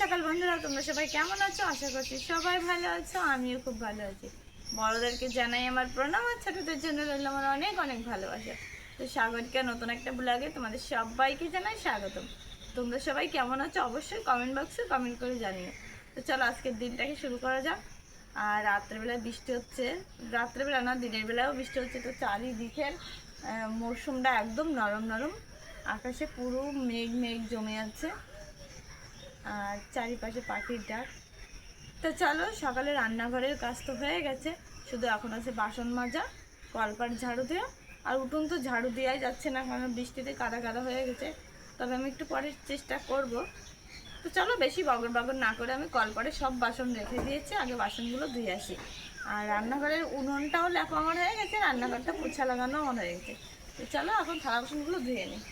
সকাল বন্ধুরা, তোমরা সবাই কেমন আছো? আশা করছি সবাই ভালো আছো, আমিও খুব ভালো আছি। বড়দেরকে জানাই আমার প্রণাম, আর ছোটদের জন্য রইল আমার অনেক অনেক ভালোবাসা। তো সাগরকে নতুন একটা ব্লগে তোমাদের সবাইকে জানাই স্বাগতম। তোমরা সবাই কেমন আছো? অবশ্যই কমেন্ট বক্সে কমেন্ট করে জানিও। তো চলো আজকের দিনটাকে শুরু করা যাক। আর রাত্রেবেলায় বৃষ্টি হচ্ছে। রাত্রেবেলা না, দিনের বেলাও বৃষ্টি হচ্ছে। তো চারিদিকের মরশুমটা একদম নরম নরম। আকাশে পুরো মেঘ মেঘ জমে আছে। আর চারিপাশে পাখির ডাক। তো চলো, সকালে রান্নাঘরের কাজ তো হয়ে গেছে। শুধু এখন আছে বাসন মাজা, কলপাট ঝাড়ু দেওয়া। আর উঠুন তো ঝাড়ু দেওয়াই যাচ্ছে না, কারণ বৃষ্টিতে কাদা কাদা হয়ে গেছে। তবে আমি একটু পরে চেষ্টা করব। তো চলো, বেশি বগর বগর না করে আমি কলপারে সব বাসন রেখে দিয়েছি, আগে বাসনগুলো ধুয়ে আসি। আর রান্নাঘরের উনুনটাও লেপা আমার হয়ে গেছে, রান্নাঘরটা পোছা লাগানো আমার হয়ে গেছে। তো চলো, এখন থালা বাসনগুলো ধুয়ে নিই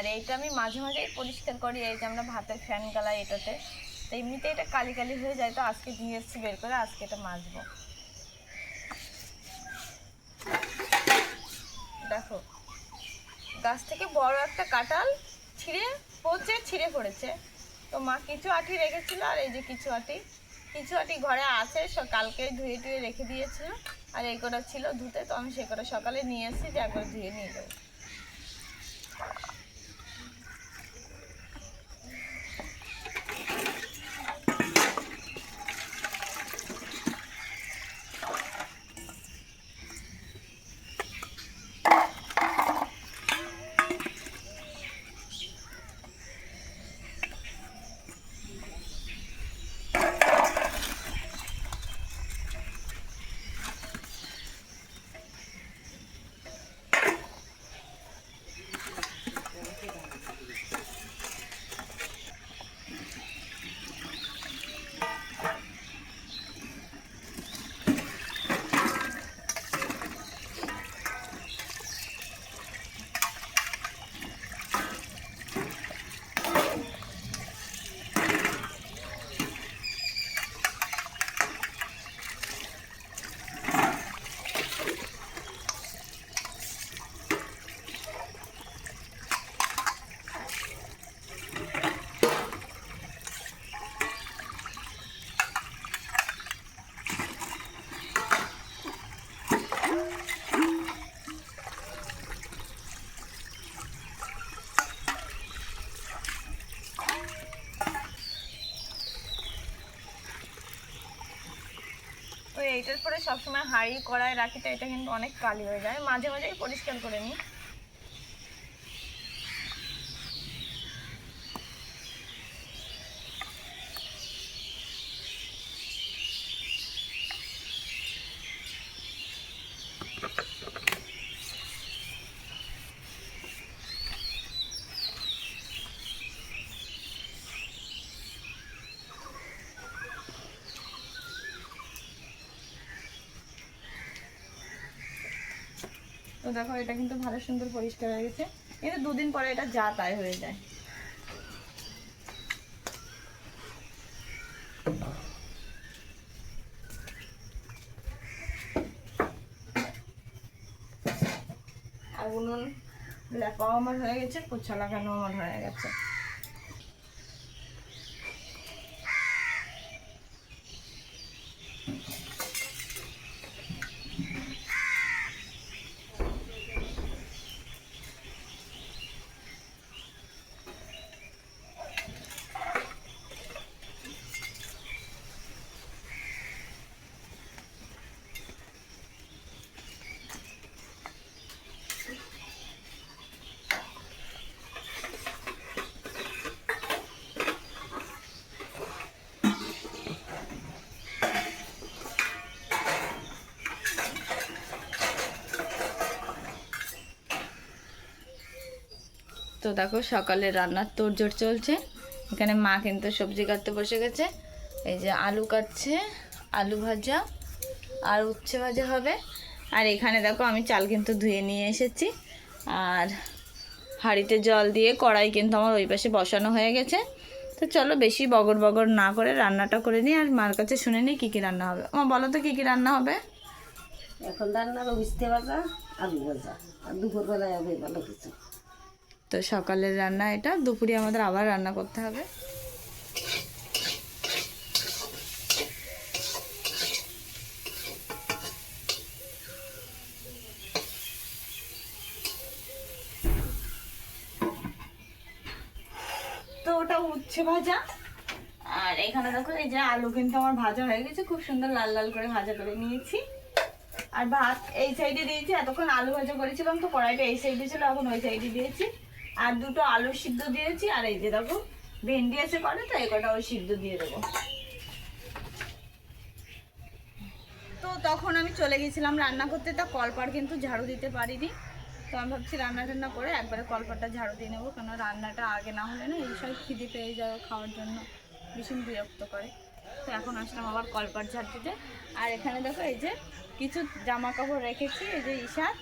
আর এইটা আমি মাঝে মাঝেই পরিষ্কার করি, এই যে আমরা ভাতের ফ্যান গালাই এটাতে। তো এমনিতে এটা কালি কালি হয়ে যায়, তো আজকে দিয়ে এসেছি বের করে, আজকে এটা মাজবো। দেখো, গাছ থেকে বড় একটা কাঁঠাল ছিঁড়ে পচে ছিঁড়ে পড়েছে। তো মা কিছু আটি রেখেছিল, আর এই যে কিছু আটি। কিছু আটি ঘরে আছে কালকে ধুয়ে টুয়ে রেখে দিয়েছিল। আর এই কটা ছিল ধুতে, তো আমি সে কটা সকালে নিয়ে এসেছি, যে একবার ধুয়ে নিয়ে যাব। তো করে সবসময় হাঁড়ি, কড়াই রাখি, তো এটা কিন্তু অনেক কালি হয়ে যায়। মাঝে, মাঝেই পরিষ্কার করে নিই। দেখো, এটা কিন্তু ভালো সুন্দর পরিষ্কার হয়ে গেছে। কিন্তু দুদিন পরে এটা যা তাই হয়ে যায়। আর উনুন লেপাও আমার হয়ে গেছে, পোছা লাগানো আমার হয়ে গেছে। তো দেখো সকালে রান্নার তোড়জোড় চলছে। এখানে মা কিন্তু সবজি কাটতে বসে গেছে। এই যে আলু কাটছে, আলু ভাজা, আর উচ্ছে ভাজা হবে। আর এখানে দেখো আমি চাল কিন্তু ধুয়ে নিয়ে এসেছি। আর হাঁড়িতে জল দিয়ে কড়াই কিন্তু আমার ওই পাশে বসানো হয়ে গেছে। তো চলো বেশি বগর বগর না করে রান্নাটা করে নিই, আর মার কাছে শুনে নিই কী কী রান্না হবে। আমার বলো তো কী কী রান্না হবে? এখন রান্না হবে উস্তে ভাজা, আলু ভাজা। আর দুপুরবেলায় হবে ভালো কিছু। তো সকালের রান্না এটা, দুপুরে আমাদের আবার রান্না করতে হবে। তো ওটা উচ্ছে ভাজা। আর এখানে দেখো, এই যে আলু কিন্তু আমার ভাজা হয়ে গেছে, খুব সুন্দর লাল লাল করে ভাজা করে নিয়েছি। আর ভাত এই সাইডে দিয়েছি, এতক্ষণ আলু ভাজা করেছিলাম তো, কড়াইটা এই সাইডে ছিল, এখন ওই সাইডে দিয়েছি। আর দুটো আলু সিদ্ধ দিয়েছি, আর এই যে দেখো, ভেন্ডি আছে করে তো এই কটা ওই সিদ্ধ দিয়ে দেবো। তো তখন আমি চলে গেছিলাম রান্না করতে, তা কলপার কিন্তু ঝাড়ু দিতে পারিনি। তো আমি ভাবছি রান্না টান্না করে একবারে কলপারটা ঝাড়ু দিয়ে নেব কেন রান্নাটা আগে না হলে না এই সব খিদে পেয়ে যাবে খাওয়ার জন্য, ভীষণ বিরক্ত করে। তো এখন আসলাম আবার কলপার ঝাড় দিতে। আর এখানে দেখো এই যে কিছু জামা কাপড় রেখেছি, এই যে ঈশার,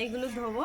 এইগুলো ধোবো।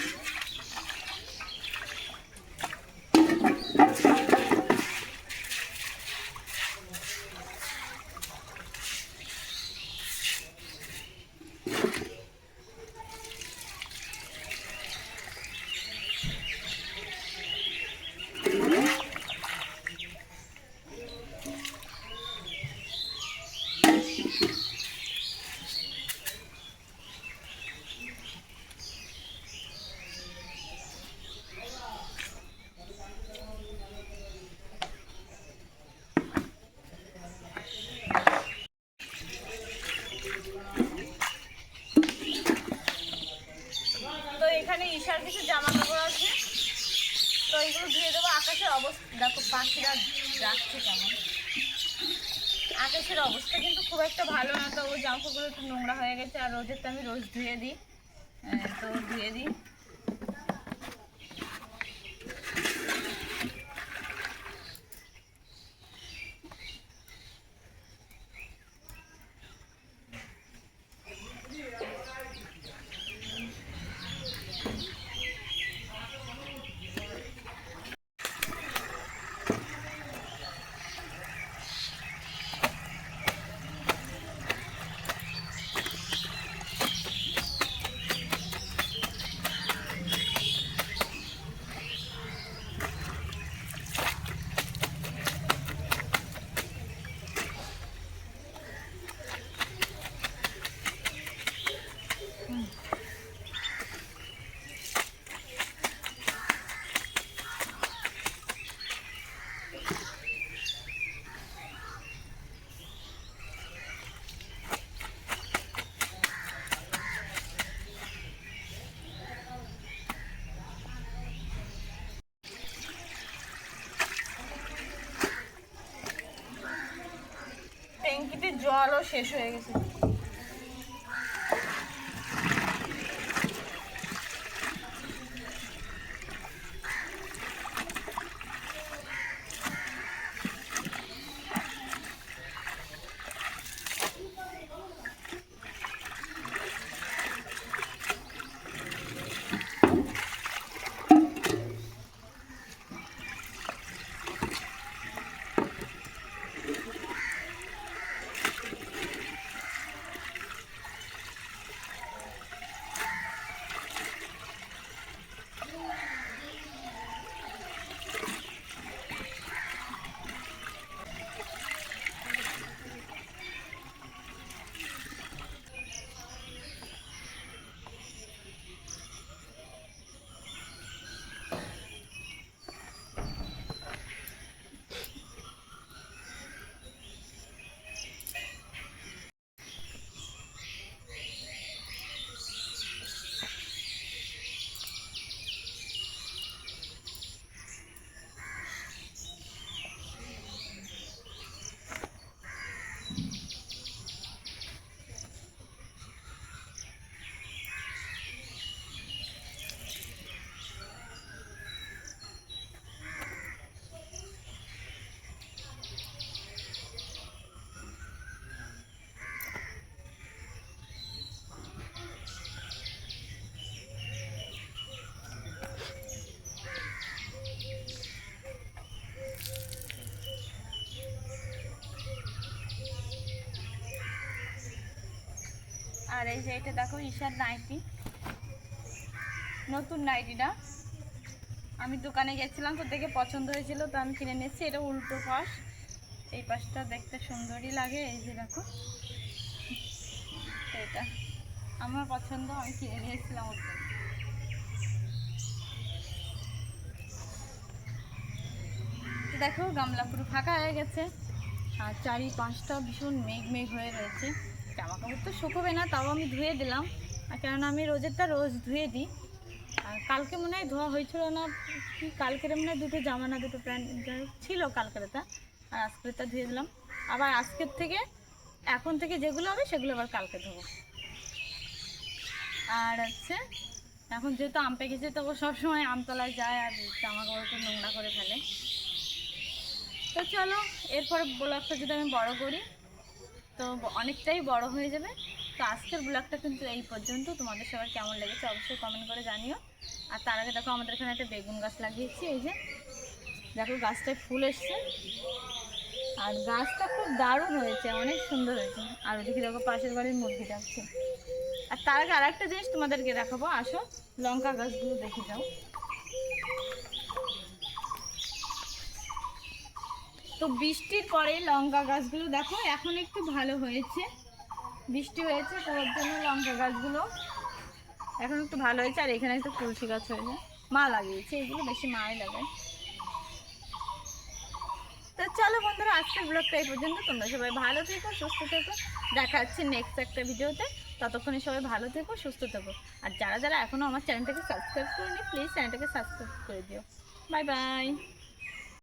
তো এখানে ঈশার কিছু জামা কাপড় আছে। তো এইগুলো ধুয়ে দেবো। আকাশের অবস্থা, দেখো পাখিরা ডাকছে কেমন। আকাশের অবস্থা কিন্তু খুব একটা ভালো না। তো ও জামা কাপড় একটু নোংরা হয়ে গেছে। আর রোদের তো আমি রোজ ধুয়ে দিই। তো ধুয়ে দিই। 写示一个。গেছে এই যে এটা দেখো ঈশার নাইটি। নতুন নাইটিটা। আমি দোকানে গেছিলাম, তো দেখে পছন্দ হয়েছিল, তো আমি কিনে নিয়েছি। এটা উল্টো পাশ। এই পাশটা দেখতে সুন্দরই লাগে, এই যে দেখো। এটা আমার পছন্দ, আমি কিনে নিয়েছিলাম দেখো গামলা পুরো ফাঁকা হয়ে গেছে। আর চারি পাঁচটা ভীষণ মেঘ মেঘ হয়ে রয়েছে। জামা কাপড় তো শুকোবে না, তাও আমি ধুয়ে দিলাম। কেননা আমি রোজেরটা রোজ ধুয়ে দিই। আর কালকে মনে হয় ধোয়া হয়েছিল না, কি কালকের মনে হয় দুটো জামা না, দুটো প্যান্ট ছিল কালকেরটা আর আজকেরটা ধুয়ে দিলাম। আবার আজকের থেকে, এখন থেকে যেগুলো হবে, সেগুলো আবার কালকে ধোবো। আর হচ্ছে, এখন যেহেতু আম পেকেছে, তো সবসময় আমতলায় যায় আর জামা কাপড়কে নোংরা করে ফেলে। তো চলো, এরপর ব্লগটা যদি আমি বড় করি তো অনেকটাই বড় হয়ে যাবে। তো আজকের ব্লগটা কিন্তু এই পর্যন্ত। তোমাদের সবার কেমন লেগেছে অবশ্যই কমেন্ট করে জানিও। আর তার আগে দেখো, আমাদের এখানে একটা বেগুন গাছ লাগিয়েছি, এই যে। দেখো, গাছটায় ফুল এসছে। আর গাছটা খুব দারুণ হয়েছে, অনেক সুন্দর হয়েছে। আর ওদিকে দেখো, পাশের বাড়ির মুরগি যাচ্ছে আর তার আগে আরেকটা জিনিস তোমাদেরকে দেখাবো। আসো, লঙ্কা গাছগুলো দেখে যাও। তো বৃষ্টির পরে লঙ্কা গাছগুলো দেখো, এখন একটু ভালো হয়েছে। বৃষ্টি হয়েছে, তো ওর জন্য লঙ্কা গাছগুলো এখন একটু ভালো হয়েছে, আর এখানে একটু তুলসী গাছ হয়েছে। মা লাগিয়েছে, এগুলো বেশি মাই লাগায়। তো চলো বন্ধুরা, আজকের ব্লগটা এই পর্যন্ত। তোমরা সবাই ভালো থেকো, সুস্থ থেকো। দেখা যাচ্ছে নেক্সট একটা ভিডিওতে। ততক্ষণে সবাই ভালো থেকো, সুস্থ থেকো। আর যারা যারা এখনও আমার চ্যানেলটাকে সাবস্ক্রাইব করেনি প্লিজ চ্যানেলটাকে সাবস্ক্রাইব করে দিও। Bye bye